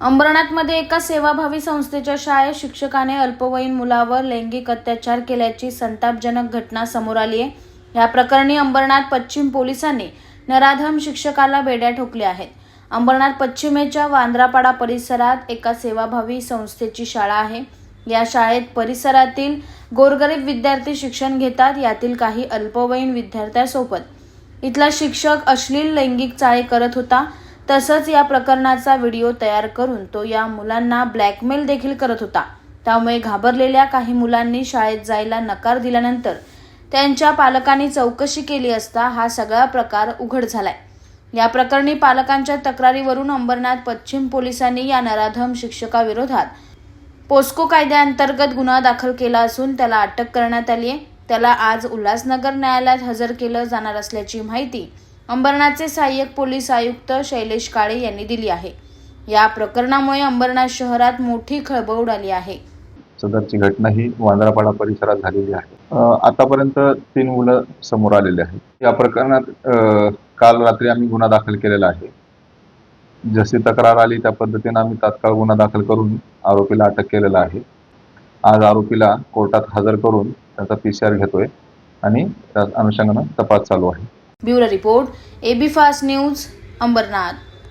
अंबरनाथमध्ये एका सेवाभावी संस्थेच्या शाळेत शिक्षकाने अल्पवयीन मुलावर लैंगिक अत्याचार केल्याची संतापजनक घटना समोर आली आहे या प्रकरणी अंबरनाथ पश्चिम पोलिसांनी नराधम शिक्षकाला बेड्या ठोकल्या आहेत. अंबरनाथ पश्चिमेच्या वांद्रापाडा परिसरात एका सेवाभावी संस्थेची शाळा आहे. या शाळेत परिसरातील गोरगरीब विद्यार्थी शिक्षण घेतात यातील काही अल्पवयीन विद्यार्थ्यासोबत. इथला शिक्षक अश्लील लैंगिक चाळे करत होता. तसंच या प्रकरणाचा व्हिडिओ तयार करून तो या मुलांना ब्लॅकमेल देखील करत होता. त्यामुळे घाबरलेल्या काही मुलांनी शाळेत जायला नकार दिल्यानंतर त्यांच्या पालकांनी चौकशी केली असता हा सगळा प्रकार उघड झालाय. या प्रकरणी पालकांच्या तक्रारीवरून अंबरनाथ पश्चिम पोलिसांनी या नराधम शिक्षकाविरोधात पोस्को कायद्याअंतर्गत गुन्हा दाखल केला असून त्याला अटक करण्यात आली आहे त्याला आज उल्हासनगर न्यायालयात हजर केलं जाणार असल्याची माहिती अंबरनाथचे सहाय्यक पोलीस आयुक्त शैलेश काळे यांनी दिली आहे. या प्रकरणामुळे अंबरनाथ शहरात मोठी खळबळ उडाली आहे. सदरची घटना ही वांद्रापाडा परिसरात झालेली आहे. आतापर्यंत तीन मुलं समोर आलेली आहेत. या प्रकरणात काल रात्री आम्ही गुन्हा दाखल केलेला आहे. जशी तक्रार आली त्या पद्धतीने आम्ही तात्काळ गुन्हा दाखल करून आरोपीला अटक केलेला आहे. आज आरोपीला कोर्टात हजर करून त्याचा पी सी आर घेतोय आणि त्या अनुषंगानं तपास चालू आहे. Bureau report AB fast news Ambernath.